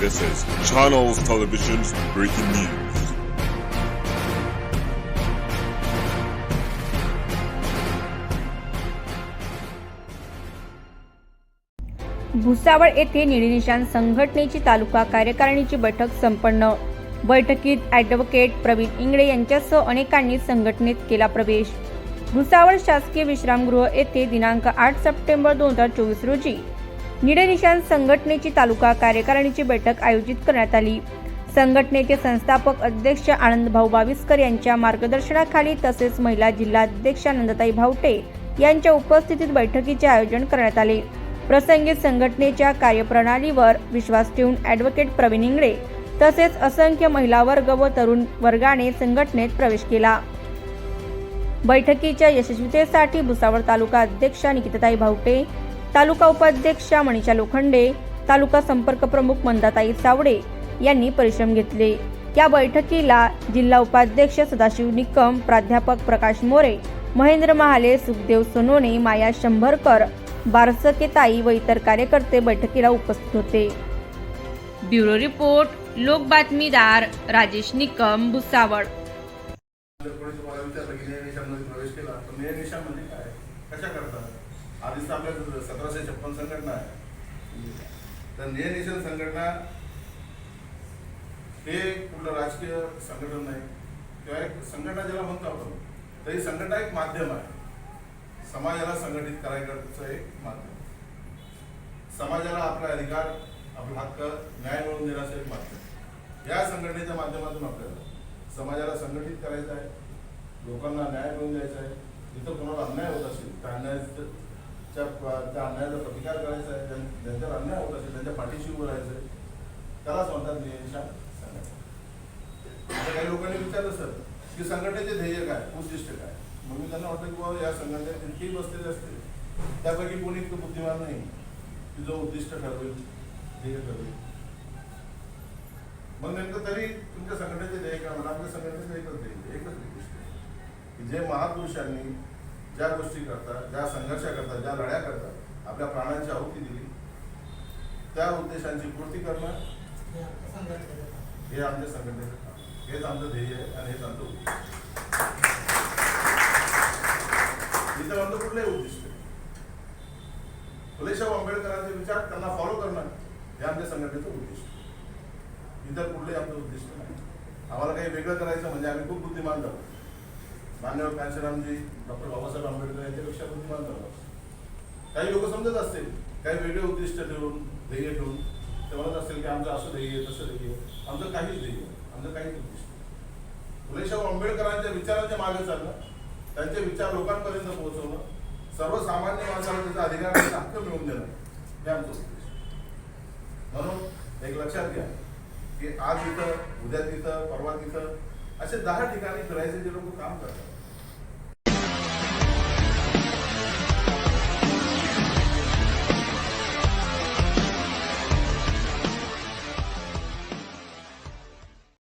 This is Channels Television's breaking news. Bhusawal येथे निळनिशान संघटनेची तालुका कार्यकारिणीची बैठक संपन्न बैठकीत ॲडव्होकेट प्रवीण इंगळे यांच्यासह अनेकांनी संघटनेत केला प्रवेश भुसावळ शासकीय विश्रामगृह येथे दिनांक आठ सप्टेंबर दोन हजार चोवीस रोजी निळे संघटनेची तालुका कार्यकारिणीची बैठक आयोजित करण्यात आली. संघटनेचे संस्थापक अध्यक्ष आनंदभाऊ बाविस्कर यांच्या मार्गदर्शनाखाली तसेच महिला जिल्हाध्यक्ष नंदताई भावटे यांच्या उपस्थितीत बैठकीचे आयोजन करण्यात आले. प्रसंगी संघटनेच्या कार्यप्रणालीवर विश्वास ठेवून ॲडव्होकेट प्रवीण इंगळे तसेच असंख्य महिला वर्ग व तरुण वर्गाने संघटनेत प्रवेश केला. बैठकीच्या यशस्वीतेसाठी भुसावळ तालुका अध्यक्षा निकिताताई भावटे तालुका उपाध्यक्षा मनीषा लोखंडे तालुका संपर्क प्रमुख मंदाताई सावडे यांनी परिश्रम घेतले. या बैठकीला जिल्हा उपाध्यक्ष सदाशिव निकम प्राध्यापक प्रकाश मोरे महेंद्र महाले सुखदेव सोनोने माया शंभरकर बारसकेताई व इतर कार्यकर्ते बैठकीला उपस्थित होते. ब्युरो रिपोर्ट लोक बातमीदार राजेश निकम भुसावळ कोणी तुम्हाला विचारलं की न्यायनिशामध्ये प्रवेश केला तर न्यायनिशामध्ये काय कशा करतात आपल्या सतराशे छप्पन संघटना आहे. तर नियनिशन संघटना हे कुठलं राजकीय संघटन नाही. किंवा एक संघटना ज्याला म्हणतो आपण तर ही संघटना एक माध्यम आहे. समाजाला संघटित करायचं एक माध्यम. समाजाला आपला अधिकार आपला हक्क न्याय मिळवून देण्याचं एक माध्यम. या संघटनेच्या माध्यमातून आपल्याला समाजाला संघटित करायचं आहे. लोकांना न्याय मिळवून द्यायचा आहे. जिथं कोणाला अन्याय होत असेल त्या अन्यायाच्या त्या अन्यायाचा प्रतिकार करायचा आहे ज्यांच्यावर अन्याय होत असेल त्यांच्या पाठीशी उभं राहायचं आहे त्यालाच म्हणतात नियमशान संघटना काही लोकांनी विचारलं सर की संघटनेचे ध्येय काय? उद्दिष्ट काय? मग मी त्यांना वाटतं की बाबा या संघटनेत इतकेही बसलेले असतील. त्यापैकी कोणी इतकं बुद्धिमान नाही की जो उद्दिष्ट ठरवेल ध्येय ठरवेल. मग नेमकं तरी तुमच्या संघटनेचे ध्येय काय? म्हणा आपल्या संघटनेचं एकच ध्येय एकच उद्दिष्ट आहे. की जे महापुरुषांनी ज्या गोष्टी करतात ज्या संघर्ष करतात ज्या लढ्या करतात आपल्या प्राणांची आहुती दिली त्या उद्देशांची पूर्ती करणं हे आमच्या संघटनेचं काम. हेच आमचं ध्येय आहे आणि हेच आमचं उद्दिष्ट. इथं म्हणतो कुठलंही उद्दिष्ट. फुलेशाह आंबेडकरांचे विचार त्यांना फॉलो करणं हे आमच्या संघटनेचं उद्दिष्ट. इतर कुठलंही आमचं उद्दिष्ट नाही आम्हाला काही वेगळं करायचं म्हणजे आम्ही खूप बुद्धिमान झालो मान्यवर कांशीरामजी डॉक्टर बाबासाहेब आंबेडकर यांच्यापेक्षा बुद्धिमान झालो काही लोक समजत असतील काही वेगळे उद्दिष्ट ठेवून ध्येय ठेवून ते म्हणत असतील की आमचं असं ध्येय तसं ध्येय आमचं काहीच ध्येय आमचं काहीच उद्दिष्ट फुलेशाहू आंबेडकरांच्या विचारांच्या मागे चालणं त्यांचे विचार लोकांपर्यंत पोहोचवणं सर्वसामान्य माणसाला त्याचा अधिकार त्याचा हक्क मिळवून देणं हे आमचं उद्दिष्ट म्हणून एक लक्षात घ्या की आज इथं उद्या तिथं परवा तिथं असे दहा ठिकाणी करायचे जे लोक काम करतात.